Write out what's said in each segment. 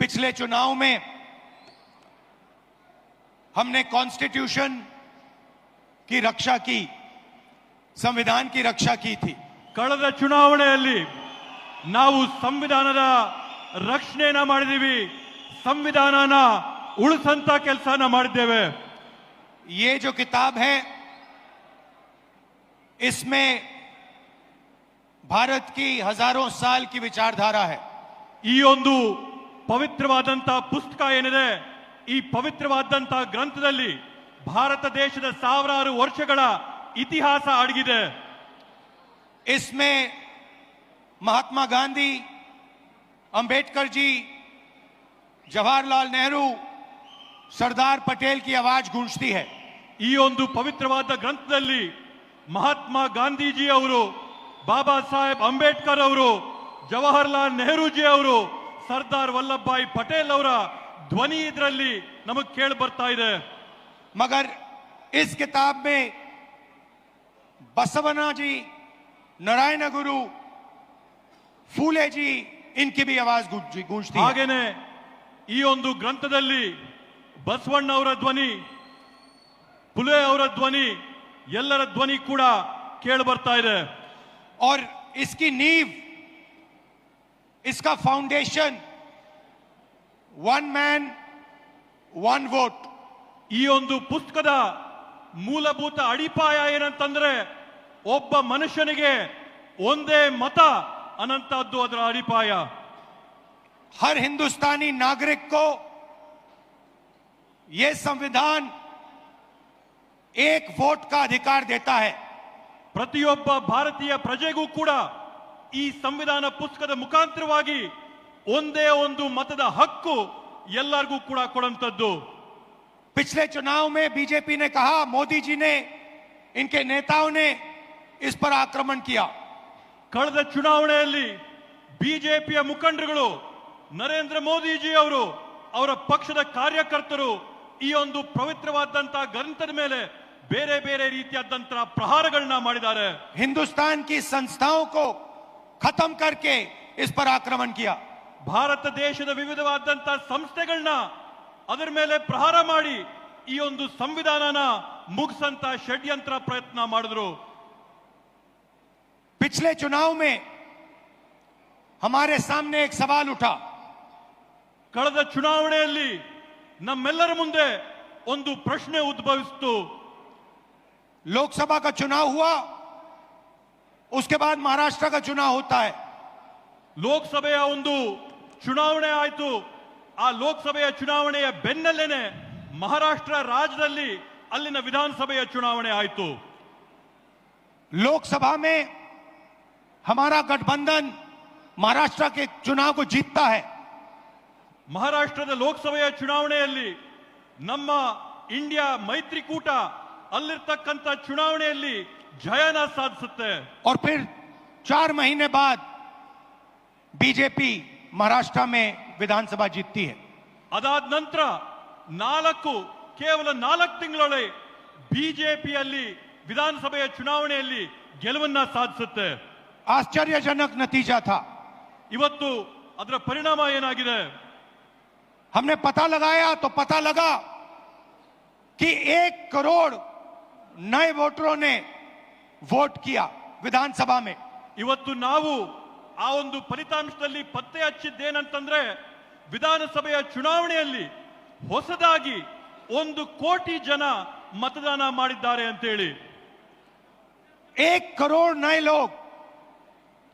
पिछले चुनाव में हमने कॉन्स्टिट्यूशन की रक्षा की संविधान की रक्षा की थी ಕಳೆದ ಚುನಾವಣೆಯಲ್ಲಿ ನಾವು ಸಂವಿಧಾನದ ರಕ್ಷಣೆಯನ್ನ ಮಾಡಿದೀವಿ ಸಂವಿಧಾನನ ಉಳಿಸಂತ ಕೆಲಸನ ಮಾಡಿದ್ದೇವೆ ये जो किताब है इसमें भारत की हजारों साल की विचारधारा है ಈ ಒಂದು ಪವಿತ್ರವಾದಂತಹ ಪುಸ್ತಕ ಏನಿದೆ ಈ ಪವಿತ್ರವಾದಂತಹ ಗ್ರಂಥದಲ್ಲಿ ಭಾರತ ದೇಶದ ಸಾವಿರಾರು ವರ್ಷಗಳ ಇತಿಹಾಸ ಅಡಗಿದೆ. ಇಸ್ಮೆ ಮಹಾತ್ಮ ಗಾಂಧಿ ಅಂಬೇಡ್ಕರ್ ಜಿ ಜವಾಹರ್ಲಾಲ್ ನೆಹರು ಸರ್ದಾರ್ ಪಟೇಲ್ ಕಿ ಆವಾಜ್ ಗೂಂಜ್ತಿ ಹೈ. ಈ ಒಂದು ಪವಿತ್ರವಾದ ಗ್ರಂಥದಲ್ಲಿ ಮಹಾತ್ಮ ಗಾಂಧೀಜಿ ಅವರು ಬಾಬಾ ಸಾಹೇಬ್ ಅಂಬೇಡ್ಕರ್ ಅವರು ಜವಾಹರಲಾಲ್ ನೆಹರೂಜಿ ಅವರು ಸರ್ದಾರ್ ವಲ್ಲಭಭಾಯಿ ಪಟೇಲ್ ಅವರ ಧ್ವನಿ ಇದರಲ್ಲಿ ನಮಗ್ ಕೇಳಿ ಬರ್ತಾ ಇದೆ मगर इस किताब में बसवना जी नारायण गुरु फूले जी इनकी भी आवाज गूंज- गूंजती है ಹಾಗೇನೆ ಈ ಒಂದು ಗ್ರಂಥದಲ್ಲಿ ಬಸವಣ್ಣ ಅವರ ಧ್ವನಿ ಪುಲೆ ಅವರ ಧ್ವನಿ ಎಲ್ಲರ ಧ್ವನಿ ಕೂಡ ಕೇಳಿ ಬರ್ತಾ ಇದೆ और इसकी नींव इसका foundation one man one vote ಈ ಒಂದು ಪುಸ್ತಕದ ಮೂಲಭೂತ ಅಡಿಪಾಯ ಏನಂತಂದ್ರೆ ಒಬ್ಬ ಮನುಷ್ಯನಿಗೆ ಒಂದೇ ಮತ ಅನ್ನಂತದ್ದು ಅದರ ಅಡಿಪಾಯ हर हिंदुस्तानी नागरिक को यह संविधान एक वोट का अधिकार देता है ಪ್ರತಿಯೊಬ್ಬ ಭಾರತೀಯ ಪ್ರಜೆಗೂ ಕೂಡ ಈ ಸಂವಿಧಾನ ಪುಸ್ತಕದ ಮುಖಾಂತರವಾಗಿ ಒಂದೇ ಒಂದು ಮತದ ಹಕ್ಕು ಎಲ್ಲರಿಗೂ ಕೂಡ ಕೊಡಂತದ್ದು पिछले चुनाव में बीजेपी ने कहा मोदी जी ने इनके नेताओं ने इस पर आक्रमण किया ಕಳೆದ ಚುನಾವಣೆಯಲ್ಲಿ ಬಿಜೆಪಿಯ ಮುಖಂಡರುಗಳು ನರೇಂದ್ರ ಮೋದಿಜಿ ಅವರು ಅವರ ಪಕ್ಷದ ಕಾರ್ಯಕರ್ತರು ಈ ಒಂದು ಪವಿತ್ರವಾದಂತಹ ಗ್ರಂಥದ ಮೇಲೆ ಬೇರೆ ಬೇರೆ ರೀತಿಯಾದಂತಹ ಪ್ರಹಾರಗಳನ್ನ ಮಾಡಿದ್ದಾರೆ हिंदुस्तान की संस्थाओं को खत्म करके इस पर आक्रमण किया ಭಾರತ ದೇಶದ ವಿವಿಧವಾದಂತಹ ಸಂಸ್ಥೆಗಳನ್ನ ಅದರ ಮೇಲೆ ಪ್ರಹಾರ ಮಾಡಿ ಈ ಒಂದು ಸಂವಿಧಾನನ ಮುಗಿಸಂತ ಷಡ್ಯಂತ್ರ ಪ್ರಯತ್ನ ಮಾಡಿದ್ರು पिछले चुनाव में हमारे सामने एक सवाल उठा ಕಳೆದ ಚುನಾವಣೆಯಲ್ಲಿ ನಮ್ಮೆಲ್ಲರ ಮುಂದೆ ಒಂದು ಪ್ರಶ್ನೆ ಉದ್ಭವಿಸಿತು लोकसभा का चुनाव हुआ उसके बाद महाराष्ट्र का चुनाव होता है ಲೋಕಸಭೆಯ ಒಂದು ಚುನಾವಣೆ ಆಯ್ತು ಆ ಲೋಕಸಭೆಯ ಚುನಾವಣೆಯ ಬೆನ್ನಲ್ಲೇನೆ ಮಹಾರಾಷ್ಟ್ರ ರಾಜ್ಯದಲ್ಲಿ ಅಲ್ಲಿನ ವಿಧಾನಸಭೆಯ ಚುನಾವಣೆ ಆಯ್ತು लोकसभा में हमारा गठबंधन महाराष्ट्र के चुनाव को जीतता है ಮಹಾರಾಷ್ಟ್ರದ ಲೋಕಸಭೆಯ ಚುನಾವಣೆಯಲ್ಲಿ ನಮ್ಮ ಇಂಡಿಯಾ ಮೈತ್ರಿಕೂಟ ಅಲ್ಲಿರ್ತಕ್ಕಂಥ ಚುನಾವಣೆಯಲ್ಲಿ ಜಯನ ಸಾಧಿಸುತ್ತೆ और फिर चार महीने बाद बीजेपी महाराष्ट्र में विधानसभा जीतती है ಅದಾದ ನಂತರ ನಾಲ್ಕು ಕೇವಲ ನಾಲ್ಕು ತಿಂಗಳೊಳಗೆ ಬಿಜೆಪಿಯಲ್ಲಿ ವಿಧಾನಸಭೆಯ ಚುನಾವಣೆಯಲ್ಲಿ ಗೆಲುವನ್ನ ಸಾಧಿಸುತ್ತೆ आश्चर्यजनक नतीजा था ಇವತ್ತು ಅದರ ಪರಿಣಾಮ ಏನಾಗಿದೆ हमने पता लगाया तो पता लगा कि एक करोड़ नए वोटरों ने वोट किया विधानसभा में ಇವತ್ತು ನಾವು ಆ ಒಂದು ಫಲಿತಾಂಶದಲ್ಲಿ ಪತ್ತೆ ಹಚ್ಚಿದ್ದೇನಂತಂದ್ರೆ ವಿಧಾನಸಭೆಯ ಚುನಾವಣೆಯಲ್ಲಿ ಹೊಸದಾಗಿ ಒಂದು ಕೋಟಿ ಜನ ಮತದಾನ ಮಾಡಿದ್ದಾರೆ ಅಂತೇಳಿ एक करोड़ नए लोग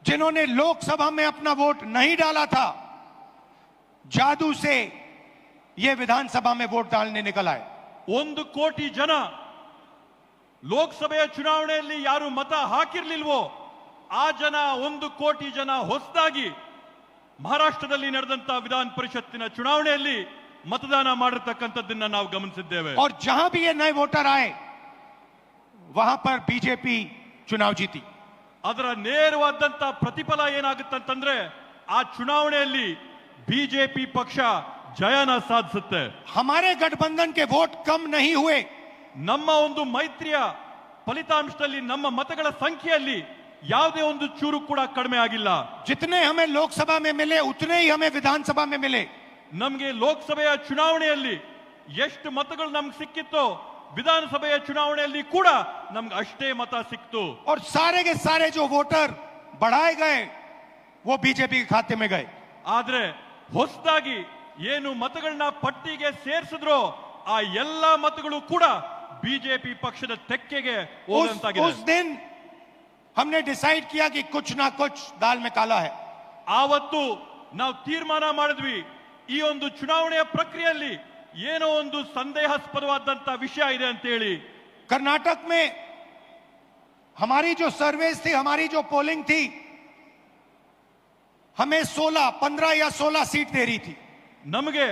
जिन्होंने लोकसभा में अपना वोट नहीं डाला था जादू से ये विधानसभा में वोट डालने निकल आए ಒಂದು ಕೋಟಿ ಜನ ಲೋಕಸಭೆಯ ಚುನಾವಣೆಯಲ್ಲಿ ಯಾರು ಮತ ಹಾಕಿರ್ಲಿಲ್ವೋ ಆ ಜನ ಒಂದು ಕೋಟಿ ಜನ ಹೊಸದಾಗಿ ಮಹಾರಾಷ್ಟ್ರದಲ್ಲಿ ನಡೆದಂತ ವಿಧಾನ ಪರಿಷತ್ತಿನ ಚುನಾವಣೆಯಲ್ಲಿ ಮತದಾನ ಮಾಡಿರ್ತಕ್ಕಂಥದ್ದನ್ನ ನಾವು ಗಮನಿಸಿದ್ದೇವೆ और जहां भी ये नए वोटर आए वहां पर बीजेपी चुनाव जीती ಅದರ ನೇರವಾದಂತ ಪ್ರತಿಫಲ ಏನಾಗುತ್ತಂತಂದ್ರೆ ಆ ಚುನಾವಣೆಯಲ್ಲಿ ಬಿಜೆಪಿ ಪಕ್ಷ ಜಯನ ಸಾಧಿಸುತ್ತೆ हमारे गठबंधन के वोट कम नहीं हुए ನಮ್ಮ ಒಂದು ಮೈತ್ರಿಯ ಫಲಿತಾಂಶದಲ್ಲಿ ನಮ್ಮ ಮತಗಳ ಸಂಖ್ಯೆಯಲ್ಲಿ ಯಾವುದೇ ಒಂದು ಚೂರು ಕೂಡ ಕಡಿಮೆ ಆಗಿಲ್ಲ जितने हमें लोकसभा में मिले उतने ही हमें विधानसभा में मिले ನಮಗೆ ಲೋಕಸಭೆಯ ಚುನಾವಣೆಯಲ್ಲಿ ಎಷ್ಟು ಮತಗಳು ನಮ್ಗೆ ಸಿಕ್ಕಿತ್ತೋ ವಿಧಾನಸಭೆಯ ಚುನಾವಣೆಯಲ್ಲಿ ಕೂಡ ನಮ್ಗೆ ಅಷ್ಟೇ ಮತ ಸಿಕ್ತು और सारे के सारे जो वोटर बढ़ाए गए वो बीजेपी के खाते में गए ಆದ್ರೆ ಹೊಸದಾಗಿ ಏನು ಮತಗಳನ್ನ ಪಟ್ಟಿಗೆ ಸೇರಿಸಿದ್ರೋ ಆ ಎಲ್ಲಾ ಮತಗಳು ಕೂಡ ಬಿಜೆಪಿ ಪಕ್ಷದ ತೆಕ್ಕೆಗೆ उस, ಹೋದಂತಾಗಿದೆ उस दिन हमने डिसाइड किया कि कुछ ना कुछ दाल में काला है ಆವತ್ತು ನಾವು ತೀರ್ಮಾನ ಮಾಡಿದ್ವಿ ಈ ಒಂದು ಚುನಾವಣೆಯ ಪ್ರಕ್ರಿಯೆಯಲ್ಲಿ ಏನೋ ಒಂದು ಸಂದೇಹಾಸ್ಪದವಾದಂತ ವಿಷಯ ಇದೆ ಅಂತ ಹೇಳಿ कर्नाटक में हमारी जो सर्वेस थी हमारी जो पोलिंग थी हमें 16 15 या 16 सीट दे रही थी ನಮಗೆ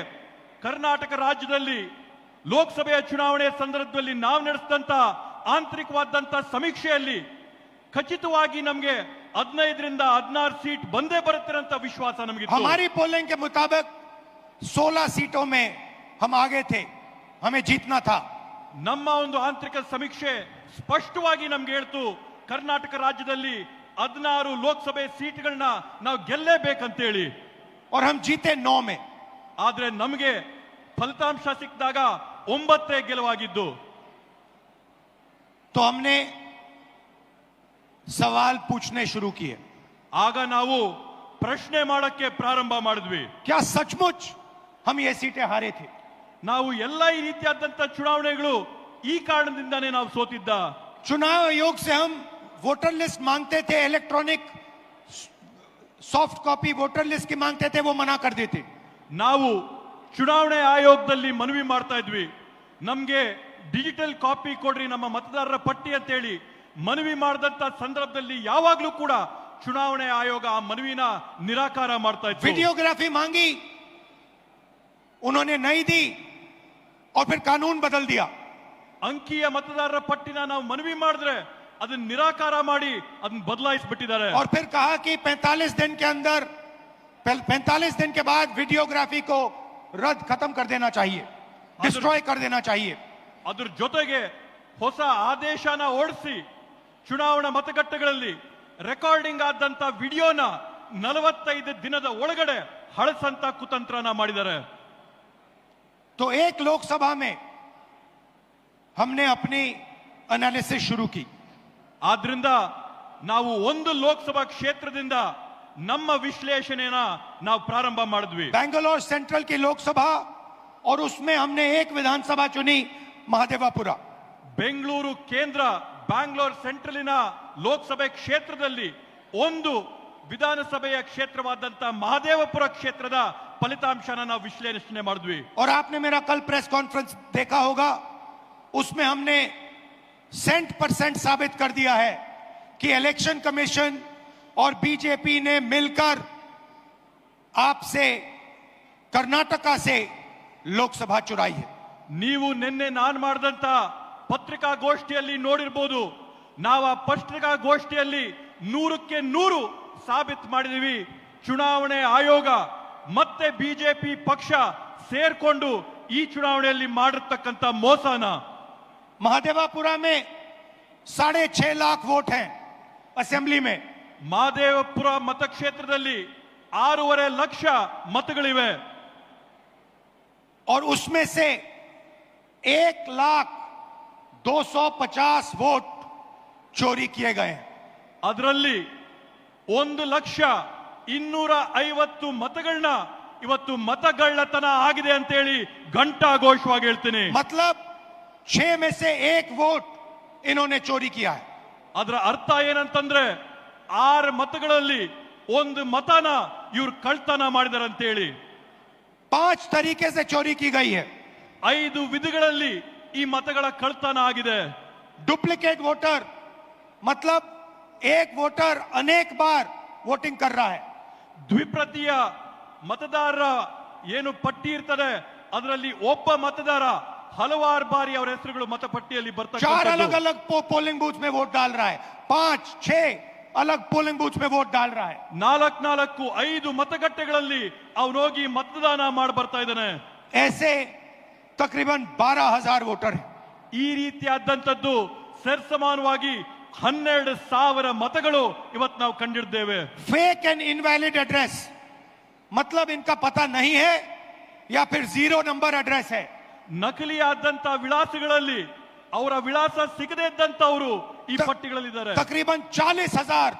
ಕರ್ನಾಟಕ ರಾಜ್ಯದಲ್ಲಿ ಲೋಕಸಭೆಯ ಚುನಾವಣೆ ಸಂದರ್ಭದಲ್ಲಿ ನಾವು ನಡೆಸಿದಂತ ಆಂತರಿಕವಾದಂತಹ ಸಮೀಕ್ಷೆಯಲ್ಲಿ ಖಚಿತವಾಗಿ ನಮಗೆ ಹದಿನೈದರಿಂದ ಹದಿನಾರು ಸೀಟ್ ಬಂದೇ ಬರುತ್ತಿರಂತ ವಿಶ್ವಾಸ ನಮಗೆ ಹಮಾರಿ ಪೋಲಿಂಗ್ ಕೆ ಮುತಾಬಕ್ ಸೋಲಾ ಸೀಟೋ ಮೇ ಹಮ್ ಆಗೆ ಹಮೆ ಜೀತನಾ ಥಾ ನಮ್ಮ ಒಂದು ಆಂತರಿಕ ಸಮೀಕ್ಷೆ ಸ್ಪಷ್ಟವಾಗಿ ನಮ್ಗೆ ಹೇಳ್ತು ಕರ್ನಾಟಕ ರಾಜ್ಯದಲ್ಲಿ ಹದಿನಾರು ಲೋಕಸಭೆ ಸೀಟ್ಗಳನ್ನ ನಾವು ಗೆಲ್ಲೇಬೇಕಂತೇಳಿ. ಅವ್ರ ಹಮ್ ಜೀತೆ ನೋಮೆ ಆದ್ರೆ ನಮಗೆ ಫಲಿತಾಂಶ ಸಿಕ್ಕಿದಾಗ ಒಂಬತ್ತೇ ಗೆಲುವಾಗಿದ್ದು तो हमने सवाल पूछने शुरू किए ಆಗ ನಾವು ಪ್ರಶ್ನೆ ಮಾಡಕ್ಕೆ ಪ್ರಾರಂಭ ಮಾಡಿದ್ವಿ क्या सचमुच हम ये सीटें हारे थे ನಾವು ಎಲ್ಲ ಈ ರೀತಿಯಾದಂತ ಚುನಾವಣೆಗಳು ಈ ಕಾರಣದಿಂದಾನೇ ನಾವು ಸೋತಿದ್ದ चुनाव आयोग से हम वोटर लिस्ट मांगते थे electronic soft copy voter list की मांगते थे वो मना कर देते ನಾವು ಚುನಾವಣೆ ಆಯೋಗದಲ್ಲಿ ಮನವಿ ಮಾಡ್ತಾ ಇದ್ವಿ ನಮ್ಗೆ ಡಿಜಿಟಲ್ ಕಾಪಿ ಕೊಡ್ರಿ ನಮ್ಮ ಮತದಾರರ ಪಟ್ಟಿ ಅಂತೇಳಿ ಮನವಿ ಮಾಡಿದಂತ ಸಂದರ್ಭದಲ್ಲಿ ಯಾವಾಗ್ಲೂ ಕೂಡ ಚುನಾವಣೆ ಆಯೋಗ ಆ ಮನವಿನ ನಿರಾಕಾರ ಮಾಡ್ತಾ ಇತ್ತು वीडियोग्राफी मांगी उन्होंने नहीं दी और फिर कानून बदल दिया ಅಂಕಿಯ ಮತದಾರರ ಪಟ್ಟಿನ ನಾವು ಮನವಿ ಮಾಡಿದ್ರೆ ಅದನ್ನ ನಿರಾಕಾರ ಮಾಡಿ ಅದನ್ನ ಬದಲಾಯಿಸ್ಬಿಟ್ಟಿದ್ದಾರೆ और फिर कहा कि 45 दिन के अंदर 45 दिन के बाद वीडियोग्राफी को रद्द खत्म कर देना चाहिए डिस्ट्रॉय कर देना चाहिए ಅದ್ರ ಜೊತೆಗೆ ಹೊಸ ಆದೇಶನ ಓಡಿಸಿ ಚುನಾವಣಾ ಮತಗಟ್ಟೆಗಳಲ್ಲಿ ರೆಕಾರ್ಡಿಂಗ್ ಆದಂತ ವಿಡಿಯೋನ ನಲವತ್ತೈದು ದಿನದ ಒಳಗಡೆ ಹಳಸಂತ ಕುತಂತ್ರನ ಮಾಡಿದ್ದಾರೆ तो एक लोकसभा में हमने अपनी एनालिसिस शुरू की ಆದ್ರಿಂದ ನಾವು ಒಂದು ಲೋಕಸಭಾ ಕ್ಷೇತ್ರದಿಂದ ನಮ್ಮ ವಿಶ್ಲೇಷಣೆನ ನಾವು ಪ್ರಾರಂಭ ಮಾಡಿದ್ವಿ बैंगलोर सेंट्रल की लोकसभा और उसमें हमने एक विधानसभा चुनी महादेवापुरा ಬೆಂಗಳೂರು ಕೇಂದ್ರ ಬ್ಯಾಂಗ್ಳೂರ್ ಸೆಂಟ್ರಲಿನ ಲೋಕಸಭೆ ಕ್ಷೇತ್ರದಲ್ಲಿ ಒಂದು ವಿಧಾನಸಭೆಯ ಕ್ಷೇತ್ರವಾದಂತ ಮಹದೇವಪುರ ಕ್ಷೇತ್ರದ ಫಲಿತಾಂಶನ ನಾವು ವಿಶ್ಲೇಷಣೆ ಮಾಡಿದ್ವಿ और आपने मेरा कल प्रेस कॉन्फ्रेंस देखा होगा उसमें हमने सेंट परसेंट साबित कर दिया है कि इलेक्शन कमीशन और बीजेपी ने मिलकर आपसे कर्नाटका से लोकसभा चुराई है ನೀವು ನಿನ್ನೆ ನಾನು ಮಾಡಿದಂತ ಪತ್ರಿಕಾಗೋಷ್ಠಿಯಲ್ಲಿ ನೋಡಿರ್ಬೋದು ನಾವು ಆ ಪತ್ರಿಕಾಗೋಷ್ಠಿಯಲ್ಲಿ ನೂರಕ್ಕೆ ನೂರು ಸಾಬೀತು ಮಾಡಿದೀವಿ ಚುನಾವಣೆ ಆಯೋಗ ಮತ್ತೆ ಬಿಜೆಪಿ ಪಕ್ಷ ಸೇರ್ಕೊಂಡು ಈ ಚುನಾವಣೆಯಲ್ಲಿ ಮಾಡಿರ್ತಕ್ಕಂಥ ಮೋಸನ महादेवापुरा में साढ़े छह लाख वोट हैं असेंबली में ಮಹದೇವಪುರ ಮತಕ್ಷೇತ್ರದಲ್ಲಿ ಆರೂವರೆ ಲಕ್ಷ ಮತಗಳಿವೆ और उसमें से एक लाख दो सौ पचास वोट चोरी किए गए हैं ಅದರಲ್ಲಿ ಒಂದು ಲಕ್ಷ ಇನ್ನೂರ ಐವತ್ತು ಮತಗಳನ್ನ ಇವತ್ತು ಮತಗಳ್ಳತನ ಆಗಿದೆ ಅಂತೇಳಿ ಘಂಟಾಘೋಷವಾಗಿ ಹೇಳ್ತೀನಿ मतलब छह में से एक वोट इन्होंने चोरी किया है ಅದರ ಅರ್ಥ ಏನಂತಂದ್ರೆ ಆರು ಮತಗಳಲ್ಲಿ ಒಂದು ಮತನ ಇವ್ರು ಕಳ್ತನ ಮಾಡಿದಾರೆ ಅಂತೇಳಿ पांच तरीके से चोरी की गई है ಐದು ವಿಧಿಗಳಲ್ಲಿ ಈ ಮತಗಳ ಕಳ್ತನ ಆಗಿದೆ डुप्लीकेट वोटर मतलब एक वोटर अनेक बार वोटिंग कर रहा है ದ್ವಿಪ್ರತಿಯ ಮತದಾರರ ಏನು ಪಟ್ಟಿ ಇರ್ತದೆ ಅದರಲ್ಲಿ ಒಬ್ಬ ಮತದಾರ ಹಲವಾರು ಬಾರಿ ಅವರ ಹೆಸರುಗಳು ಮತಪಟ್ಟಿಯಲ್ಲಿ चार ಬರ್ತಕ್ಕಂಥದ್ದು अलग अलग पो, पोलिंग बूथ में वोट डाल रहा है पांच छह अलग पोलिंग बूथ में वोट डाल रहा है ನಾಲ್ಕ್ ನಾಲ್ಕು ಐದು ಮತಗಟ್ಟೆಗಳಲ್ಲಿ ಅವನೋಗಿ ಮತದಾನ ಮಾಡಿ ಬರ್ತಾ ಇದ್ದಾನೆ ऐसे तकरीबन बारह हजार वोटर हैं ಈ ರೀತಿಯಾದಂಥದ್ದು ಸರ್ಸಮಾನವಾಗಿ ಹನ್ನೆರಡು ಸಾವಿರ ಮತಗಳು ಇವತ್ತು ನಾವು ಕಂಡಿದ್ದೇವೆ फेक एंड इनवैलिड एड्रेस मतलब इनका पता नहीं है या फिर जीरो नंबर एड्रेस है ನಕಲಿಯಾದಂತ ವಿಳಾಸಗಳಲ್ಲಿ ಅವರ ವಿಳಾಸ ಸಿಗದೇ ಇದ್ದಂತವರು ಈ ತ- ಪಟ್ಟಿಗಳಲ್ಲಿದ್ದಾರೆ तकरीबन चालीस हजार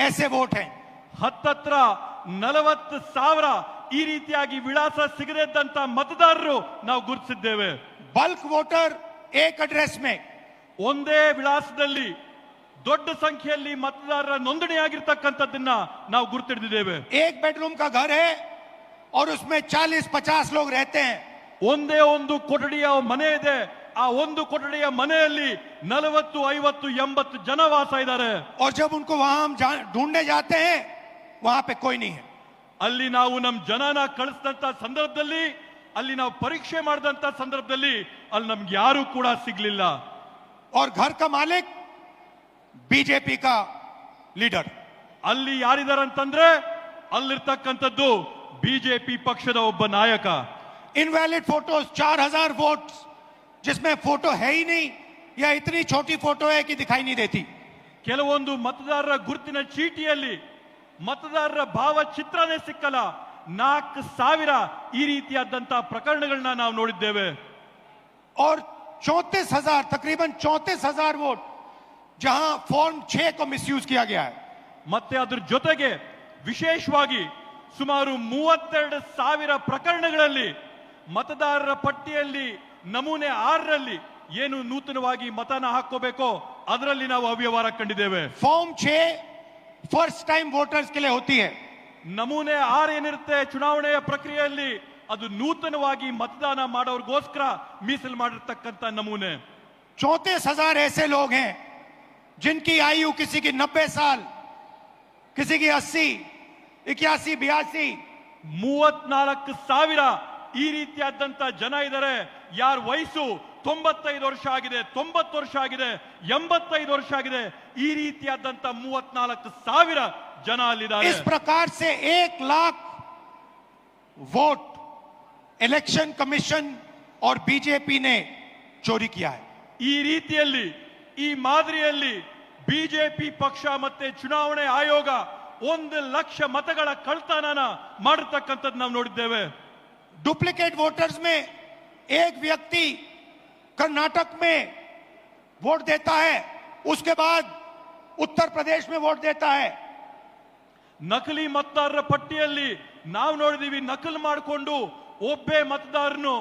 ऐसे वोट हैं ಹತ್ತತ್ರ ನಲವತ್ತು ಸಾವಿರ ಈ ರೀತಿಯಾಗಿ ವಿಳಾಸ ಸಿಗದೇ ಇದ್ದಂತ ಮತದಾರರು ನಾವು ಗುರುತಿಸಿದ್ದೇವೆ बल्क वोटर एक एड्रेस में ಒಂದೇ ವಿಳಾಸದಲ್ಲಿ ದೊಡ್ಡ ಸಂಖ್ಯೆಯಲ್ಲಿ ಮತದಾರರ ನೋಂದಣಿಯಾಗಿರ್ತಕ್ಕಂಥದ್ದನ್ನ ನಾವು ಗುರುತಿಡಿದ್ದೇವೆ एक बेडरूम का घर है और उसमें 40 50 लोग रहते हैं ಒಂದೇ ಒಂದು ಕೊಠಡಿಯ ಮನೆ ಇದೆ ಆ ಒಂದು ಕೊಠಡಿಯ ಮನೆಯಲ್ಲಿ ನಲವತ್ತು ಐವತ್ತು ಎಂಬತ್ತು ಜನ ವಾಸ ಇದ್ದಾರೆ और जब उनको वहां हम जा- ढूंढने जाते हैं वहां पे कोई नहीं है ಅಲ್ಲಿ ನಾವು ನಮ್ಮ ಜನನ ಕಳಿಸಿದಂತ ಸಂದರ್ಭದಲ್ಲಿ ಅಲ್ಲಿ ನಾವು ಪರೀಕ್ಷೆ ಮಾಡಿದಂತ ಸಂದರ್ಭದಲ್ಲಿ ಅಲ್ಲಿ ನಮ್ಗೆ ಯಾರು ಕೂಡ ಸಿಗ್ಲಿಲ್ಲ और घर का मालिक बीजेपी का लीडर ಅಲ್ಲಿ ಯಾರಿದ್ದಾರೆ ಅಂತಂದ್ರೆ ಅಲ್ಲಿರ್ತಕ್ಕಂಥದ್ದು ಬಿಜೆಪಿ ಪಕ್ಷದ ಒಬ್ಬ ನಾಯಕ इनवैलिड फोटोज 4000 वोट जिसमें फोटो है ही नहीं या इतनी छोटी फोटो है कि दिखाई नहीं देती ಕೆಲವೊಂದು ಮತದಾರರ ಗುರುತಿನ ಚೀಟಿಯಲ್ಲಿ ಮತದಾರರ ಭಾವಚಿತ್ರನೇ ಸಿಕ್ಕಲ್ಲ ನಾಲ್ಕು ಸಾವಿರ ಈ ರೀತಿಯಾದಂತ ಪ್ರಕರಣಗಳನ್ನ ನಾವು ನೋಡಿದ್ದೇವೆ और चौंतीस हजार तकरीबन चौंतीस हजार वोट जहां फॉर्म छह को मिसयूज किया गया है ಮತ್ತೆ ಅದ್ರ ಜೊತೆಗೆ ವಿಶೇಷವಾಗಿ ಸುಮಾರು ಮೂವತ್ತೆರಡು ಸಾವಿರ ಪ್ರಕರಣಗಳಲ್ಲಿ ಮತದಾರರ ಪಟ್ಟಿಯಲ್ಲಿ ನಮೂನೆ ಆರರಲ್ಲಿ ಏನು ನೂತನವಾಗಿ ಮತನ ಹಾಕೋಬೇಕೋ ಅದರಲ್ಲಿ ನಾವು ಅವ್ಯವಹಾರ ಕಂಡಿದ್ದೇವೆ फॉर्म छह फर्स्ट टाइम वोटर्स के लिए होती है ನಮೂನೆ ಆರ್ ಏನಿರುತ್ತೆ ಚುನಾವಣೆಯ ಪ್ರಕ್ರಿಯೆಯಲ್ಲಿ ಅದು ನೂತನವಾಗಿ ಮತದಾನ ಮಾಡೋರ್ಗೋಸ್ಕರ ಮೀಸಲು ಮಾಡಿರ್ತಕ್ಕಂಥ ನಮೂನೆ चौंतीस हजार ऐसे लोग हैं जिनकी आयु किसी की नब्बे साल किसी की अस्सी इक्यासी बयासी ಮೂವತ್ನಾಲ್ಕು ಸಾವಿರ ಈ ರೀತಿಯಾದಂತ ಜನ ಇದ್ದಾರೆ ಯಾರ ವಯಸ್ಸು ತೊಂಬತ್ತೈದು ವರ್ಷ ಆಗಿದೆ ತೊಂಬತ್ತು ವರ್ಷ ಆಗಿದೆ ಎಂಬತ್ತೈದು ವರ್ಷ ಆಗಿದೆ ಈ ರೀತಿಯಾದಂತ ಮೂವತ್ನಾಲ್ಕು ಸಾವಿರ ಜನ ಅಲ್ಲಿದ್ದಾರೆ इस प्रकार से एक लाख वोट इलेक्शन कमीशन और बीजेपी ने चोरी किया है ಈ ರೀತಿಯಲ್ಲಿ ಈ ಮಾದರಿಯಲ್ಲಿ ಬಿಜೆಪಿ ಪಕ್ಷ ಮತ್ತೆ ಚುನಾವಣೆ ಆಯೋಗ ಒಂದು ಲಕ್ಷ ಮತಗಳ ಕಳ್ತನನ ಮಾಡಿರ್ತಕ್ಕಂಥದ್ದು ನಾವು ನೋಡಿದ್ದೇವೆ डुप्लीकेट वोटर्स में एक व्यक्ति कर्नाटक में वोट देता है उसके बाद उत्तर प्रदेश में वोट देता है ನಕಲಿ ಮತದಾರರ ಪಟ್ಟಿಯಲ್ಲಿ ನಾವು ನೋಡಿದೀವಿ ನಕಲು ಮಾಡಿಕೊಂಡು ಒಬ್ಬೇ ಮತದಾರನು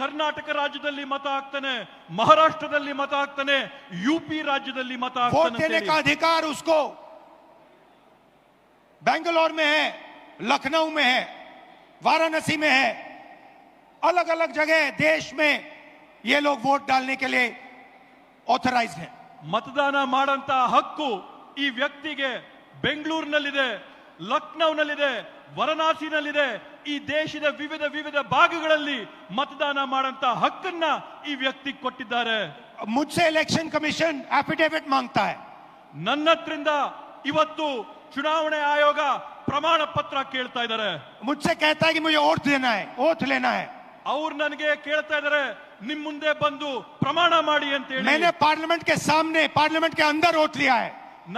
ಕರ್ನಾಟಕ ರಾಜ್ಯದಲ್ಲಿ ಮತ ಹಾಕ್ತಾನೆ ಮಹಾರಾಷ್ಟ್ರದಲ್ಲಿ ಮತ ಹಾಕ್ತಾನೆ ಯುಪಿ ರಾಜ್ಯದಲ್ಲಿ ಮತ वोट ಹಾಕ್ತಾನೆ देने ಅಂತೇಳಿ. का अधिकार उसको बेंगलोर में है लखनऊ में है वाराणसी में है अलग अलग जगह देश में ये लोग वोट डालने के लिए ऑथराइज्ड हैं ಮತದಾನ ಮಾಡಂತ ಹಕ್ಕು ಈ ವ್ಯಕ್ತಿಗೆ ಬೆಂಗಳೂರಿನಲ್ಲಿದೆ ಲಕ್ನೌನಲ್ಲಿದೆ ವಾರಣಾಸಿನಲ್ಲಿದೆ ಈ ದೇಶದ ವಿವಿಧ ವಿವಿಧ ಭಾಗಗಳಲ್ಲಿ ಮತದಾನ ಮಾಡಂತ ಹಕ್ಕನ್ನ ಈ ವ್ಯಕ್ತಿ ಕೊಟ್ಟಿದ್ದಾರೆ मुझसे इलेक्शन कमीशन एफिडेविट मांगता है ನನ್ನ ಹತ್ರಿಂದ ಇವತ್ತು ಚುನಾವಣೆ ಆಯೋಗ ಪ್ರಮಾಣ ಪತ್ರ ಕೇಳ್ತಾ ಇದ್ದಾರೆ मुझसे कहता है कि मुझे ओथ देना है ओथ लेना है ಅವ್ರು ನನಗೆ ಕೇಳ್ತಾ ಇದ್ದಾರೆ ನಿಮ್ ಮುಂದೆ ಬಂದು ಪ್ರಮಾಣ ಮಾಡಿ ಅಂತ ಹೇಳಿ मैंने पार्लियामेंट के सामने पार्लियामेंट के अंदर वोट लिया है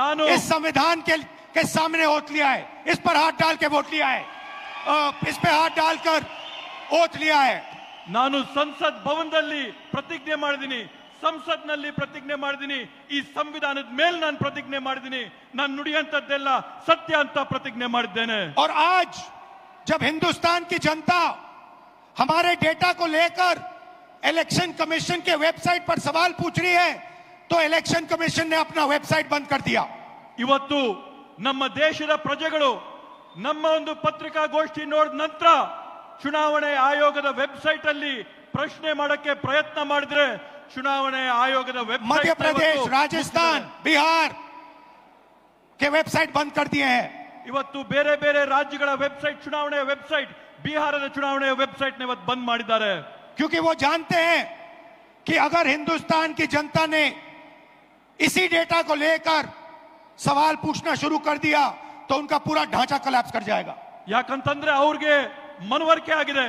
ನಾನು इस संविधान के के सामने वोट लिया है इस पर हाथ डाल के वोट लिया है अ, इस पे हाथ डालकर ओथ लिया है ನಾನು ಸಂಸತ್ ಭವನದಲ್ಲಿ ಪ್ರತಿಜ್ಞೆ ಮಾಡಿದ್ದೀನಿ ಸಂಸತ್ನಲ್ಲಿ ಪ್ರತಿಜ್ಞೆ ಮಾಡಿದ್ದೀನಿ ಈ ಸಂವಿಧಾನದ ಮೇಲೆ ನಾನು ಪ್ರತಿಜ್ಞೆ ಮಾಡಿದ್ದೀನಿ ನಾನು ನುಡಿಯಂತದ್ದೆಲ್ಲ ಸತ್ಯ ಅಂತ ಪ್ರತಿಜ್ಞೆ ಮಾಡಿದ್ದೇನೆ और आज जब हिंदुस्तान की जनता हमारे डेटा को लेकर इलेक्शन कमीशन के वेबसाइट पर सवाल पूछ रही है तो इलेक्शन कमीशन ने अपना वेबसाइट बंद कर दिया ಇವತ್ತು ನಮ್ಮ ದೇಶದ ಪ್ರಜೆಗಳು ನಮ್ಮ ಒಂದು ಪತ್ರಿಕಾಗೋಷ್ಠಿ ನೋಡಿದ ನಂತರ ಚುನಾವಣೆ ಆಯೋಗದ ವೆಬ್ಸೈಟ್ ಅಲ್ಲಿ ಪ್ರಶ್ನೆ ಮಾಡಕ್ಕೆ ಪ್ರಯತ್ನ ಮಾಡಿದ್ರೆ ಚುನಾವಣೆ ಆಯೋಗದ ವೆಬ್ಸೈಟ್ मध्य प्रदेश राजस्थान बिहार के वेबसाइट बंद कर दिए हैं ಇವತ್ತು ಬೇರೆ ಬೇರೆ ರಾಜ್ಯಗಳ ವೆಬ್ಸೈಟ್ ಚುನಾವಣೆಯ ವೆಬ್ಸೈಟ್ ಬಿಹಾರದ ಚುನಾವಣೆಯ ವೆಬ್ಸೈಟ್ ಇವತ್ತು ಬಂದ್ ಮಾಡಿದ್ದಾರೆ क्योंकि वो जानते हैं कि अगर हिंदुस्तान की जनता ने इसी डेटा को लेकर सवाल पूछना शुरू कर दिया तो उनका पूरा ढांचा कलैप्स कर जाएगा ಯಾಕಂತಂದ್ರೆ ಅವ್ರಿಗೆ ಮನವರಿಕೆ ಆಗಿದೆ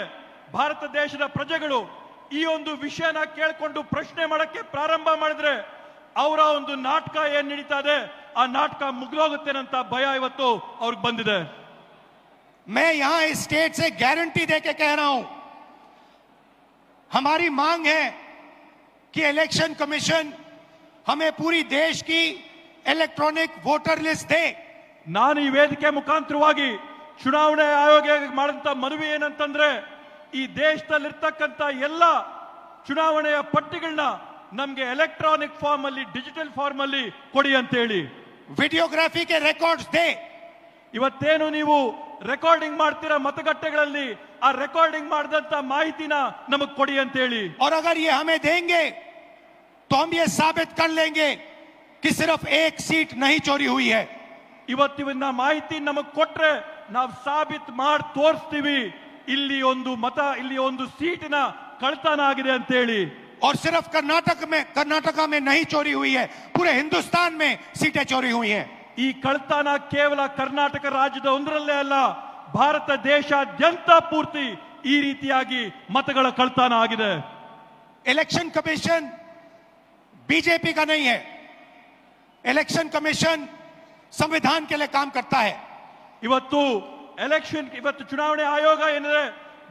ಭಾರತ ದೇಶದ ಪ್ರಜೆಗಳು ಈ ಒಂದು ವಿಷಯನ ಕೇಳ್ಕೊಂಡು ಪ್ರಶ್ನೆ ಮಾಡಕ್ಕೆ ಪ್ರಾರಂಭ ಮಾಡಿದ್ರೆ ಅವರ ಒಂದು ನಾಟಕ ಏನ್ ನಡೀತಾ ಇದೆ ಆ ನಾಟಕ ಮುಗಿದೋಗುತ್ತೇನಂತ ಭಯ ಇವತ್ತು ಅವ್ರಿಗೆ ಬಂದಿದೆ मैं यहां इस स्टेट से गारंटी दे के कह रहा हूं हमारी मांग है कि इलेक्शन कमीशन हमें पूरी देश की इलेक्ट्रॉनिक वोटर लिस्ट दे ನಾನು ಈ ವೇದಿಕೆ ಮುಖಾಂತರವಾಗಿ ಚುನಾವಣೆ ಆಯೋಗ ಮಾಡಿದಂತ ಮನವಿ ಏನಂತಂದ್ರೆ ಈ ದೇಶದಲ್ಲಿರ್ತಕ್ಕಂಥ ಎಲ್ಲ ಚುನಾವಣೆಯ ಪಟ್ಟಿಗಳನ್ನ ನಮ್ಗೆ ಎಲೆಕ್ಟ್ರಾನಿಕ್ ಫಾರ್ಮ್ ಅಲ್ಲಿ ಡಿಜಿಟಲ್ ಫಾರ್ಮ್ ಅಲ್ಲಿ ಕೊಡಿ ಅಂತ ಹೇಳಿ वीडियोग्राफी के रिकॉर्ड्स दे ಇವತ್ತೇನು ನೀವು ರೆಕಾರ್ಡಿಂಗ್ ಮಾಡ್ತೀರಾ ಮತಗಟ್ಟೆಗಳಲ್ಲಿ ಆ ರೆಕಾರ್ಡಿಂಗ್ ಮಾಡಿದಂತ ಮಾಹಿತಿನ ನಮಗ್ ಕೊಡಿ ಅಂತ ಹೇಳಿ और अगर ये हमें देंगे तो हम ये साबित कर लेंगे कि सिर्फ एक सीट नहीं चोरी हुई है ಇವತ್ತಿನ ಮಾಹಿತಿ ನಮಗ್ ಕೊಟ್ರೆ ನಾವು ಸಾಬೀತ್ ಮಾಡಿ ತೋರಿಸ್ತೀವಿ ಇಲ್ಲಿ ಒಂದು ಮತ ಇಲ್ಲಿ ಒಂದು ಸೀಟಿನ ಕಳ್ತನ ಆಗಿದೆ ಅಂತ ಹೇಳಿ और सिर्फ कर्नाटक में कर्नाटका में नहीं चोरी हुई है पूरे हिंदुस्तान में सीटें चोरी हुई हैं ಈ ಕಳ್ತನ ಕೇವಲ ಕರ್ನಾಟಕ ರಾಜ್ಯದ ಒಂದರಲ್ಲೇ ಅಲ್ಲ ಭಾರತ ದೇಶಾದ್ಯಂತ ಪೂರ್ತಿ ಈ ರೀತಿಯಾಗಿ ಮತಗಳ ಕಳ್ತನ ಆಗಿದೆ इलेक्शन कमीशन बीजेपी का नहीं है इलेक्शन कमीशन संविधान के लिए काम करता है ಇವತ್ತು ಎಲೆಕ್ಷನ್ ಇವತ್ತು ಚುನಾವಣೆ ಆಯೋಗ ಏನಿದೆ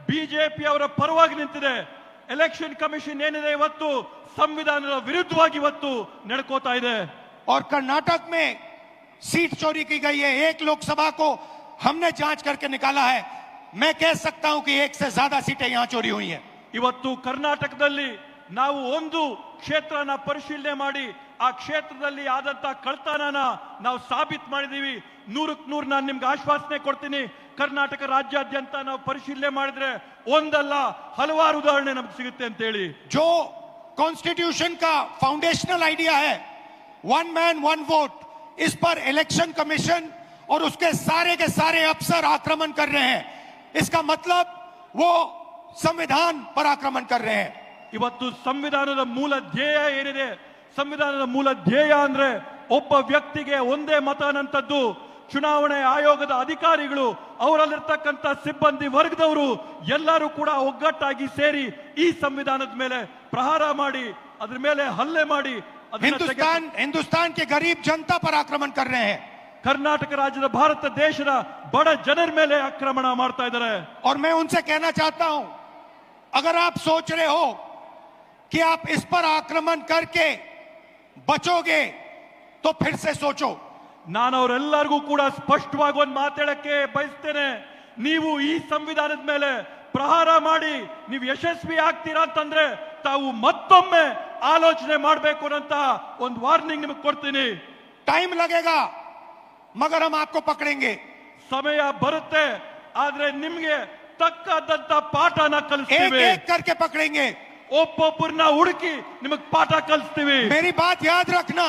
ಬಿಜೆಪಿ ಅವರ ಪರವಾಗಿ ನಿಂತಿದೆ ಎಲೆಕ್ಷನ್ ಕಮಿಷನ್ ಏನಿದೆ ಇವತ್ತು ಸಂವಿಧಾನದ ವಿರುದ್ಧವಾಗಿ ಇವತ್ತು ನಡ್ಕೋತಾ ಇದೆ और कर्नाटक में सीट चोरी की गई है एक लोकसभा को हमने जांच करके निकाला है मैं कह सकता हूं कि एक से ज्यादा सीटें यहां चोरी हुई हैं ಇವತ್ತು ಕರ್ನಾಟಕದಲ್ಲಿ ನಾವು ಒಂದು ಕ್ಷೇತ್ರನ ಪರಿಶೀಲನೆ ಮಾಡಿ ಆ ಕ್ಷೇತ್ರದಲ್ಲಿ ಆದಂತ ಕಳ್ತನನ ನಾವು ಸಾಬೀತ್ ಮಾಡಿದೀವಿ ನೂರಕ್ ನೂರು ನಾನು ನಿಮ್ಗೆ ಆಶ್ವಾಸನೆ ಕೊಡ್ತೀನಿ ಕರ್ನಾಟಕ ರಾಜ್ಯಾದ್ಯಂತ ನಾವು ಪರಿಶೀಲನೆ ಮಾಡಿದ್ರೆ ಒಂದಲ್ಲ ಹಲವಾರು ಉದಾಹರಣೆ ನಮ್ಗೆ ಸಿಗುತ್ತೆ ಅಂತ ಹೇಳಿ जो कॉन्स्टिट्यूशन का फाउंडेशनल आइडिया है वन मैन वन वोट इस पर इलेक्शन कमीशन और उसके सारे के सारे अफसर आक्रमण कर रहे हैं इसका मतलब वो संविधान पर आक्रमण कर रहे हैं ಇವತ್ತು ಸಂವಿಧಾನದ ಮೂಲ ಧ್ಯೇಯ ಏನಿದೆ ಸಂವಿಧಾನದ ಮೂಲ ಧ್ಯೇಯ ಅಂದ್ರೆ ಒಬ್ಬ ವ್ಯಕ್ತಿಗೆ ಒಂದೇ ಮತ ಅನ್ನಂಥದ್ದು ಚುನಾವಣೆ ಆಯೋಗದ ಅಧಿಕಾರಿಗಳು ಅವರಲ್ಲಿರ್ತಕ್ಕಂಥ ಸಿಬ್ಬಂದಿ ವರ್ಗದವರು ಎಲ್ಲರೂ ಕೂಡ ಒಗ್ಗಟ್ಟಾಗಿ ಸೇರಿ ಈ ಸಂವಿಧಾನದ ಮೇಲೆ ಪ್ರಹಾರ ಮಾಡಿ ಅದ್ರ ಮೇಲೆ ಹಲ್ಲೆ ಮಾಡಿ ಅದನ್ನ ತೆಗೆದು- हिंदुस्तान हिंदुस्तान के गरीब जनता पर आक्रमण कर रहे हैं ಕರ್ನಾಟಕ ರಾಜ್ಯದ ಭಾರತ ದೇಶದ ಬಡ ಜನರ ಮೇಲೆ ಆಕ್ರಮಣ ಮಾಡ್ತಾ ಇದ್ದಾರೆ और मैं उनसे कहना चाहता हूं अगर आप सोच रहे हो कि आप इस पर आक्रमण करके बचोगे तो फिर से सोचो ನಾನು ಅವರೆಲ್ಲರಿಗೂ ಕೂಡ ಸ್ಪಷ್ಟವಾಗಿ ಒಂದು ಮಾತಾಡಕ್ಕೆ ಬಯಸ್ತೇನೆ ನೀವು ಈ ಸಂವಿಧಾನದ ಮೇಲೆ ಪ್ರಹಾರ ಮಾಡಿ ನೀವು ಯಶಸ್ವಿ ಆಗ್ತೀರಾ ಅಂತಂದ್ರೆ ತಾವು ಮತ್ತೊಮ್ಮೆ आलोचने वार्निंग टाइम लगेगा मगर हम आपको पकड़ेंगे। समय बरते पाठ ना कल करके पकड़ेंगे। ओपोपुर हूकी निम्ब पाठ कल मेरी बात याद रखना।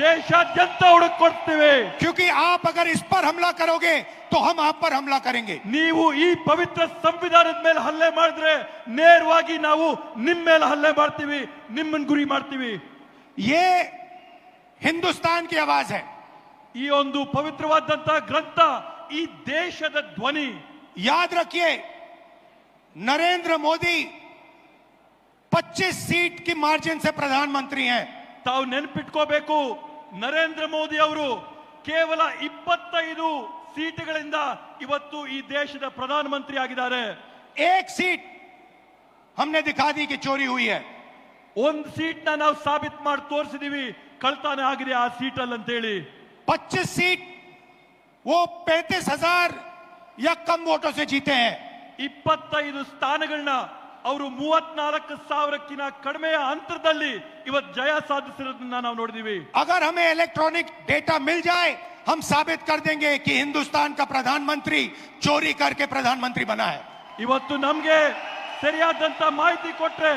ದೇಶಾದ್ಯಂತ ಹುಡುಕ್ ಕೊಡ್ತೀವಿ क्योंकि आप अगर इस पर हमला करोगे तो हम आप पर हमला करेंगे ನೀವು ಈ ಪವಿತ್ರ ಸಂವಿಧಾನದ ಮೇಲೆ ಹಲ್ಲೆ ಮಾಡಿದ್ರೆ ನೇರವಾಗಿ ನಾವು ನಿಮ್ಮ ಮೇಲೆ ಹಲ್ಲೆ ಮಾಡ್ತೀವಿ ನಿಮ್ಮನ್ನ ಗುರಿ ಮಾಡ್ತೀವಿ ये हिंदुस्तान की आवाज है ಈ ಒಂದು ಪವಿತ್ರವಾದಂತ ಗ್ರಂಥ ಈ ದೇಶದ ಧ್ವನಿ याद रखिए नरेंद्र मोदी 25 सीट की मार्जिन से प्रधानमंत्री हैं ತಾವು ನೆನಪಿಟ್ಕೋಬೇಕು ನರೇಂದ್ರ ಮೋದಿ ಅವರು ಕೇವಲ ಇಪ್ಪತ್ತೈದು ಸೀಟುಗಳಿಂದ ಇವತ್ತು ಈ ದೇಶದ ಪ್ರಧಾನಮಂತ್ರಿ ಆಗಿದ್ದಾರೆ एक सीट हमने दिखा दी कि चोरी हुई है ಒಂದ್ ಸೀಟ್ ನ ನಾವು ಸಾಬೀತ್ ಮಾಡಿ ತೋರಿಸಿದೀವಿ ಕಳ್ತಾನ ಆಗಿದೆ ಆ ಸೀಟಲ್ಲಿ ಅಂತೇಳಿ 25 सीट वो पैंतीस हजार या कम वोटों से जीते हैं ಇಪ್ಪತ್ತೈದು ಸ್ಥಾನಗಳನ್ನ ಅವರು ಮೂವತ್ನಾಲ್ಕು ಸಾವಿರಕ್ಕಿಂತ ಕಡಿಮೆಯ ಅಂತರದಲ್ಲಿ ಇವತ್ತು ಜಯ ಸಾಧಿಸಿರೋದನ್ನ ನಾವು ನೋಡಿದೀವಿ अगर हमें इलेक्ट्रॉनिक डेटा मिल जाए हम साबित कर देंगे कि हिंदुस्तान का प्रधानमंत्री चोरी करके प्रधानमंत्री बना है ಇವತ್ತು ನಮ್ಗೆ ಸರಿಯಾದಂತ ಮಾಹಿತಿ ಕೊಟ್ರೆ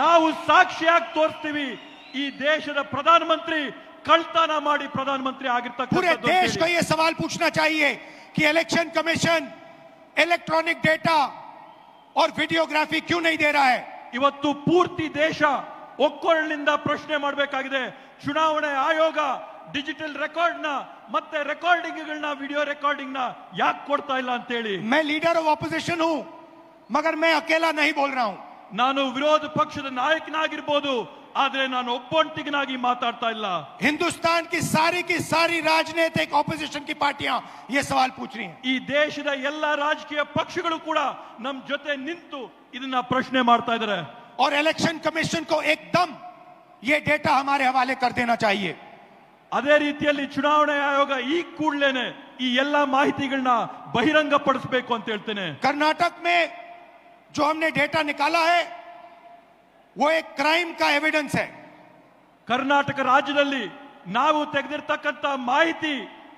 ನಾವು ಸಾಕ್ಷಿಯಾಗಿ ತೋರಿಸ್ತೀವಿ ಈ ದೇಶದ ಪ್ರಧಾನಮಂತ್ರಿ ಕಳ್ತನ ಮಾಡಿ ಪ್ರಧಾನಮಂತ್ರಿ पूरे ಆಗಿರ್ತಕ್ಕಂಥದ್ದು देश को ಅಂತೇಳಿ. यह सवाल पूछना चाहिए कि इलेक्शन कमीशन इलेक्ट्रॉनिक डेटा और वीडियोग्राफी क्यों नहीं दे रहा है ಇವತ್ತು ಪೂರ್ತಿ ದೇಶ ಒಕ್ಕೊರಳಿನಿಂದ ಪ್ರಶ್ನೆ ಮಾಡಬೇಕಾಗಿದೆ ಚುನಾವಣೆ ಆಯೋಗ ಡಿಜಿಟಲ್ ರೆಕಾರ್ಡ್ ನ ಮತ್ತೆ ರೆಕಾರ್ಡಿಂಗ್ಗಳನ್ನ ವಿಡಿಯೋ ರೆಕಾರ್ಡಿಂಗ್ ನ ಯಾಕೆ ಕೊಡ್ತಾ ಇಲ್ಲ ಅಂತೇಳಿ मैं लीडर ऑफ ऑपोजिशन हूं मगर मैं अकेला नहीं बोल रहा हूं ನಾನು ವಿರೋಧ ಪಕ್ಷದ ನಾಯಕನಾಗಿರ್ಬೋದು ಆದ್ರೆ ನಾನು ಒಬ್ಬೊಂಟಿಗನಾಗಿ ಮಾತಾಡ್ತಾ ಇಲ್ಲ हिंदुस्तान की सारी की सारी राजनीतिक ऑपोजिशन की पार्टियां ये सवाल पूछ रही हैं ಈ ದೇಶದ ಎಲ್ಲ ರಾಜಕೀಯ ಪಕ್ಷಗಳು ಕೂಡ ನಮ್ ಜೊತೆ ನಿಂತು ಇದನ್ನ ಪ್ರಶ್ನೆ ಮಾಡ್ತಾ ಇದ್ದಾರೆ और इलेक्शन कमीशन को एकदम ये डेटा हमारे हवाले कर देना चाहिए ಅದೇ ರೀತಿಯಲ್ಲಿ ಚುನಾವಣೆ ಆಯೋಗ ಈ ಕೂಡಲೇನೆ ಈ ಎಲ್ಲಾ ಮಾಹಿತಿಗಳನ್ನ ಬಹಿರಂಗ ಪಡಿಸಬೇಕು ಅಂತ ಹೇಳ್ತೇನೆ कर्नाटक में जो हमने डेटा निकाला है वो एक क्राइम का एविडेंस है ಕರ್ನಾಟಕ ರಾಜ್ಯದಲ್ಲಿ ನಾವು ತೆಗೆದಿರ್ತಕ್ಕಂತ ಮಾಹಿತಿ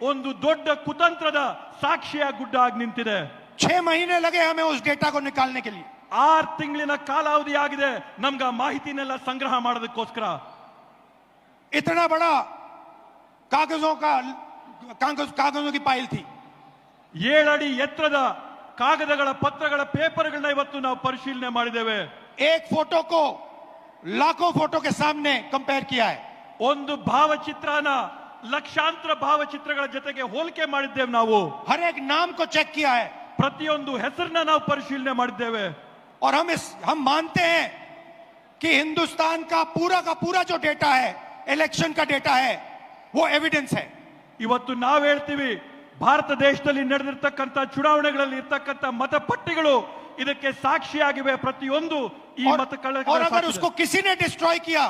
ಒಂದು ದೊಡ್ಡ ಕುತಂತ್ರದ ಸಾಕ್ಷಿಯ ಗುಡ್ಡ ಆಗಿ ನಿಂತಿದೆ छह महीने लगे हमें उस डेटा को निकालने के लिए ಆರು ತಿಂಗಳಿನ ಕಾಲಾವಧಿ ಆಗಿದೆ ನಮ್ಗ ಆ ಮಾಹಿತಿನೆಲ್ಲ ಸಂಗ್ರಹ ಮಾಡೋದಕ್ಕೋಸ್ಕರ इतना बड़ा कागजों का कागज कागजों की पाइल थी ಏಳಡಿ ಎತ್ತರದ ಕಾಗದಗಳ ಪತ್ರಗಳ ಪೇಪರ್ಗಳನ್ನ ಇವತ್ತು ನಾವು ಪರಿಶೀಲನೆ ಮಾಡಿದ್ದೇವೆ एक फोटो को लाखों फोटो के सामने कंपेयर किया है ಒಂದು ಭಾವಚಿತ್ರನ ಲಕ್ಷಾಂತರ ಭಾವಚಿತ್ರಗಳ ಜೊತೆಗೆ ಹೋಲಿಕೆ ಮಾಡಿದ್ದೇವೆ ನಾವು हर एक नाम को चेक किया है ಪ್ರತಿಯೊಂದು ಹೆಸರನ್ನ ನಾವು ಪರಿಶೀಲನೆ ಮಾಡಿದ್ದೇವೆ और हम इस हम मानते हैं कि हिंदुस्तान का पूरा का पूरा जो डेटा है इलेक्शन का डेटा है वो एविडेंस है ಇವತ್ತು ನಾವು ಹೇಳ್ತೀವಿ ಭಾರತ ದೇಶದಲ್ಲಿ ನಡೆದಿರ್ತಕ್ಕಂಥ ಚುನಾವಣೆಗಳಲ್ಲಿ ಇರ್ತಕ್ಕಂಥ ಮತಪಟ್ಟಿಗಳು ಇದಕ್ಕೆ ಸಾಕ್ಷಿಯಾಗಿವೆ ಪ್ರತಿಯೊಂದು ಈ और, ಮತಗಳ और अगर उसको किसी ने डिस्ट्रॉय किया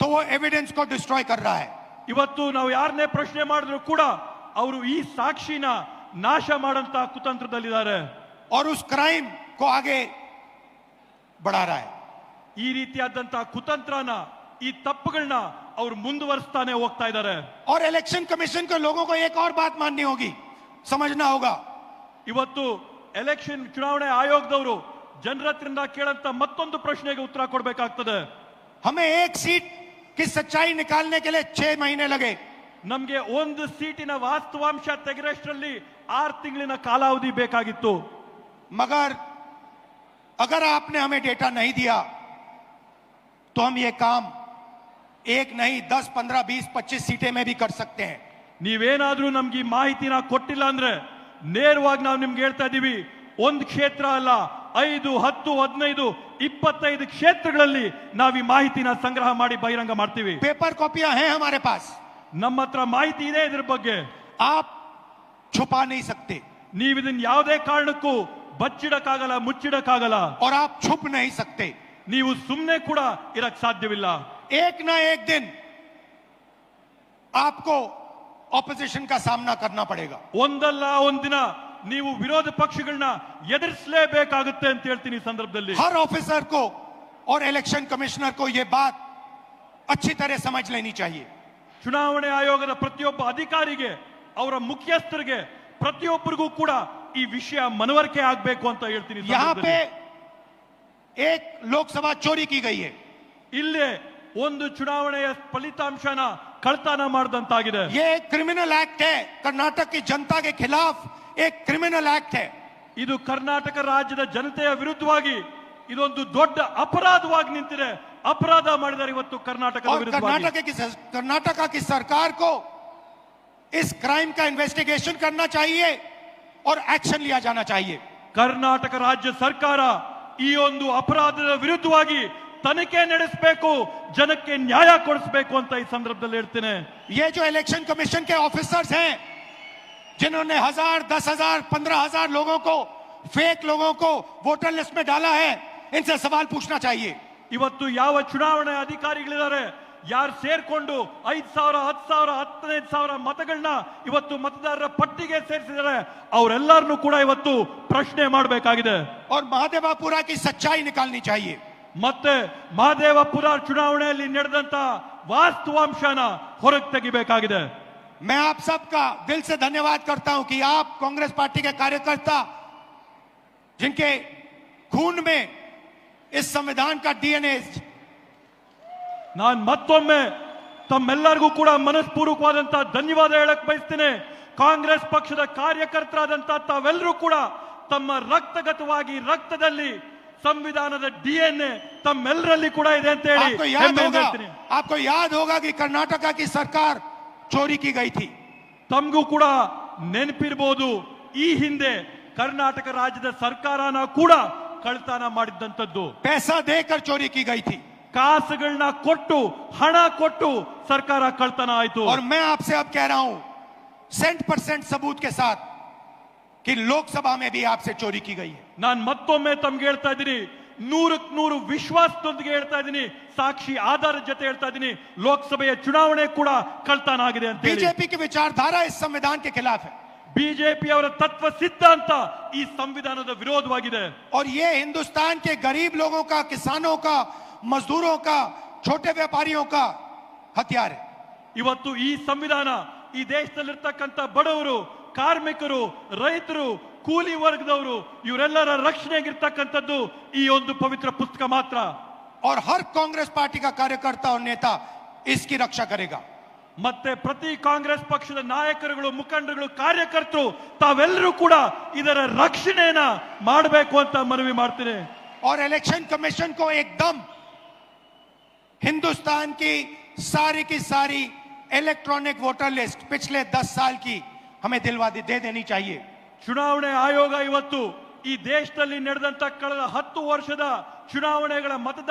तो वो एविडेंस को डिस्ट्रॉय कर रहा है ಇವತ್ತು ನಾವು ಯಾರನ್ನೇ ಪ್ರಶ್ನೆ ಮಾಡಿದ್ರು ಕೂಡ ಅವರು ಈ ಸಾಕ್ಷಿನ ನಾಶ ಮಾಡಂತ ಕುತಂತ್ರದಲ್ಲಿದ್ದಾರೆ और उस क्राइम को आगे बढ़ा रहा है ಈ ರೀತಿಯಾದಂತ ಕುತಂತ್ರನ ಈ ತಪ್ಪುಗಳನ್ನ ಅವ್ರು ಮುಂದುವರಿಸ್ತಾನೆ ಹೋಗ್ತಾ ಇದ್ದಾರೆ और इलेक्शन कमीशन के लोगों को एक और बात माननी होगी समझना होगा ಇವತ್ತು ಎಲೆಕ್ಷನ್ ಚುನಾವಣೆ ಆಯೋಗದವರು ಜನರ ಹತ್ರದಿಂದ ಕೇಳಂತ ಮತ್ತೊಂದು ಪ್ರಶ್ನೆಗೆ ಉತ್ತರ ಕೊಡ್ಬೇಕಾಗ್ತದೆ हमें एक सीट की सच्चाई निकालने के लिए छह महीने लगे ನಮ್ಗೆ ಒಂದು ಸೀಟಿನ ವಾಸ್ತವಾಂಶ ತೆಗೆರಷ್ಟರಲ್ಲಿ ಆರು ತಿಂಗಳಿನ ಕಾಲಾವಧಿ ಬೇಕಾಗಿತ್ತು मगर अगर आपने हमें डेटा नहीं दिया तो हम ये काम एक नहीं दस पंद्रह बीस पच्चीस सीटें में भी कर सकते हैं ನೀವೇನಾದ್ರೂ ನಮ್ಗೆ ಈ ಮಾಹಿತಿನ ಕೊಟ್ಟಿಲ್ಲ ಅಂದ್ರೆ ನೇರವಾಗಿ ನಾವು ನಿಮ್ಗೆ ಹೇಳ್ತಾ ಇದೀವಿ ಒಂದು ಕ್ಷೇತ್ರ ಅಲ್ಲ ಐದು ಹತ್ತು ಹದಿನೈದು ಇಪ್ಪತ್ತೈದು ಕ್ಷೇತ್ರಗಳಲ್ಲಿ ನಾವು ಈ ಮಾಹಿತಿನ ಸಂಗ್ರಹ ಮಾಡಿ ಬಹಿರಂಗ ಮಾಡ್ತೀವಿ पेपर कॉपियां हैं हमारे पास ನಮ್ಮ ಹತ್ರ ಮಾಹಿತಿ ಇದೆ ಇದ್ರ ಬಗ್ಗೆ आप छुपा नहीं सकते ನೀವು ಇದನ್ನ ಯಾವುದೇ ಕಾರಣಕ್ಕೂ ಬಚ್ಚಿಡಕ್ಕಾಗಲ್ಲ ಮುಚ್ಚಿಡಕ್ಕಾಗಲ್ಲ और आप छुप नहीं सकते ನೀವು ಸುಮ್ಮನೆ ಕೂಡ ಇರಕ್ ಸಾಧ್ಯವಿಲ್ಲ एक ना एक दिन आपको ऑपोजिशन का सामना करना पड़ेगा ಒಂದಲ್ಲ ಒಂದಿನ ನೀವು ವಿರೋಧ ಪಕ್ಷಗಳನ್ನ ಎದುರಿಸಲೇಬೇಕಾಗುತ್ತೆ ಅಂತ ಹೇಳ್ತೀನಿ ಈ ಸಂದರ್ಭದಲ್ಲಿ हर ऑफिसर को और इलेक्शन कमिश्नर को यह बात अच्छी तरह समझ लेनी चाहिए ಚುನಾವಣೆ ಆಯೋಗದ ಪ್ರತಿಯೊಬ್ಬ ಅಧಿಕಾರಿಗೆ ಅವರ ಮುಖ್ಯಸ್ಥರಿಗೆ ಪ್ರತಿಯೊಬ್ಬರಿಗೂ ಕೂಡ ಈ ವಿಷಯ ಮನವರಿಕೆ ಆಗ್ಬೇಕು ಅಂತ ಹೇಳ್ತೀನಿ ಈ यहाँ पे ಸಂದರ್ಭದಲ್ಲಿ. एक लोकसभा चोरी की गई है ಇಲ್ಲೇ ಒಂದು ಚುನಾವಣೆಯ ಫಲಿತಾಂಶನ ಕಳ್ತನ ಮಾಡಿದಂತಾಗಿದೆ ये एक क्रिमिनल एक्ट है कर्नाटक की जनता के खिलाफ एक क्रिमिनल एक्ट है ಇದು ಕರ್ನಾಟಕ ರಾಜ್ಯದ ಜನತೆಯ ವಿರುದ್ಧವಾಗಿ ಇದೊಂದು ದೊಡ್ಡ ಅಪರಾಧವಾಗಿ ನಿಂತಿದೆ ಅಪರಾಧ ಮಾಡಿದ್ದಾರೆ ಇವತ್ತು ಕರ್ನಾಟಕದ और ವಿರುದ್ಧವಾಗಿ कर्नाटक की कर्नाटका की सरकार को इस क्राइम का इन्वेस्टिगेशन करना चाहिए और एक्शन लिया जाना चाहिए ಕರ್ನಾಟಕ ರಾಜ್ಯ ಸರ್ಕಾರ ಈ ಒಂದು ಅಪರಾಧದ ವಿರುದ್ಧವಾಗಿ ತನಿಖೆ ನಡೆಸಬೇಕು ಜನಕ್ಕೆ ನ್ಯಾಯ ಕೊಡಿಸಬೇಕು ಅಂತ ಈ ಸಂದರ್ಭದಲ್ಲಿ ಹೇಳ್ತೇನೆ ये जो इलेक्शन कमीशन के ऑफिसर्स हैं जिन्होंने हजार दस हजार पंद्रह हजार लोगों को फेक लोगों को वोटर लिस्ट में डाला है इनसे सवाल पूछना चाहिए ಇವತ್ತು ಯಾವ ಚುನಾವಣೆ ಅಧಿಕಾರಿಗಳಿದ್ದಾರೆ ಯಾರು ಸೇರ್ಕೊಂಡು ಐದ್ ಸಾವಿರ ಹತ್ತು ಸಾವಿರ ಹತ್ತನೈದು ಸಾವಿರ ಮತಗಳನ್ನ ಇವತ್ತು ಮತದಾರರ ಪಟ್ಟಿಗೆ ಸೇರಿಸಿದ್ದಾರೆ ಅವರೆಲ್ಲರನ್ನೂ ಕೂಡ ಇವತ್ತು ಪ್ರಶ್ನೆ ಮಾಡಬೇಕಾಗಿದೆ और महादेवापुरा की सच्चाई निकालनी चाहिए ಮತ್ತೆ ಮಹದೇವಪುರ ಚುನಾವಣೆಯಲ್ಲಿ ನಡೆದಂತ ವಾಸ್ತವಾಂಶನ ಹೊರಗೆ ತೆಗಿಬೇಕಾಗಿದೆ मैं आप सबका दिल से धन्यवाद करता हूं कि आप कांग्रेस पार्टी के कार्यकर्ता जिनके खून में इस संविधान का डीएनए ನಾನು ಮತ್ತೊಮ್ಮೆ ತಮ್ಮೆಲ್ಲರಿಗೂ ಕೂಡ ಮನಸ್ಪೂರ್ವಕವಾದಂತ ಧನ್ಯವಾದ ಹೇಳಕ್ ಬಯಸ್ತೇನೆ ಕಾಂಗ್ರೆಸ್ ಪಕ್ಷದ ಕಾರ್ಯಕರ್ತರಾದಂತ ತಾವೆಲ್ಲರೂ ಕೂಡ ತಮ್ಮ ರಕ್ತಗತವಾಗಿ ರಕ್ತದಲ್ಲಿ ಸಂವಿಧಾನದ ಡಿಎನ್ಎ ತಮ್ಮೆಲ್ಲರಲ್ಲಿ ಕೂಡ ಇದೆ ಅಂತ ಹೇಳಿ आपको याद ಹೆಮ್ಮೆಯಿಂದ होगा ಹೇಳ್ತೀನಿ. आपको याद होगा कि कर्नाटका की सरकार चोरी की गई थी ತಮಗೂ ಕೂಡ ನೆನಪಿರ್ಬೋದು ಈ ಹಿಂದೆ ಕರ್ನಾಟಕ ರಾಜ್ಯದ ಸರ್ಕಾರನ ಕೂಡ ಕಳ್ತನ ಮಾಡಿದ್ದಂಥದ್ದು पैसा देकर चोरी की गई थी ಕಾಸುಗಳನ್ನ ಕೊಟ್ಟು ಹಣ ಕೊಟ್ಟು ಸರ್ಕಾರ ಕಳ್ತನ ಆಯ್ತು और मैं आपसे अब कह रहा हूं सेंट परसेंट सबूत के साथ कि लोकसभा में भी आपसे चोरी की गई है ನಾನ್ ಮತ್ತೊಮ್ಮೆ ತಮ್ಗೆ ಹೇಳ್ತಾ ಇದ್ದೀನಿ ನೂರಕ್ ನೂರು ವಿಶ್ವಾಸದೊಂದಿಗೆ ಹೇಳ್ತಾ ಇದ್ದೀನಿ ಸಾಕ್ಷಿ ಆಧಾರದ ಜೊತೆ ಹೇಳ್ತಾ ಇದ್ದೀನಿ ಲೋಕಸಭೆಯ ಚುನಾವಣೆ ಕೂಡ ಕಳ್ತನ ಆಗಿದೆ ಅಂತ ಹೇಳಿ. बीजेपी की विचारधारा इस संविधान के खिलाफ है ಬಿಜೆಪಿ ಅವರ ತತ್ವ ಸಿದ್ಧಾಂತ ಈ ಸಂವಿಧಾನದ ವಿರೋಧವಾಗಿದೆ और ये हिंदुस्तान के गरीब लोगों का किसानों का मजदूरों का छोटे व्यापारियों का हथियार है ಇವತ್ತು ಈ ಸಂವಿಧಾನ ಈ ದೇಶದಲ್ಲಿರ್ತಕ್ಕಂಥ ಬಡವರು ಕಾರ್ಮಿಕರು ರೈತರು ಕೂಲಿ ವರ್ಗದವರು ಇವರೆಲ್ಲರ ರಕ್ಷಣೆಗಿರ್ತಕ್ಕಂಥದ್ದು ಈ ಒಂದು ಪವಿತ್ರ ಪುಸ್ತಕ ಮಾತ್ರ और हर कांग्रेस पार्टी का कार्यकर्ता और नेता इसकी रक्षा करेगा ಮತ್ತೆ ಪ್ರತಿ ಕಾಂಗ್ರೆಸ್ ಪಕ್ಷದ ನಾಯಕರುಗಳು ಮುಖಂಡರುಗಳು ಕಾರ್ಯಕರ್ತರು ತಾವೆಲ್ಲರೂ ಕೂಡ ಇದರ ರಕ್ಷಣೆಯನ್ನ ಮಾಡಬೇಕು ಅಂತ ಮನವಿ ಮಾಡ್ತೀನಿ और इलेक्शन कमीशन को एकदम हिंदुस्तान की सारी की सारी इलेक्ट्रॉनिक वोटर लिस्ट पिछले दस साल की हमें दिलवा दे दे देनी चाहिए ಚುನಾವಣೆ ಆಯೋಗ ಇವತ್ತು ಈ ದೇಶದಲ್ಲಿ ನಡೆದಂತ ಕಳೆದ ಹತ್ತು ವರ್ಷದ ಚುನಾವಣೆಗಳ ಮತದಾರ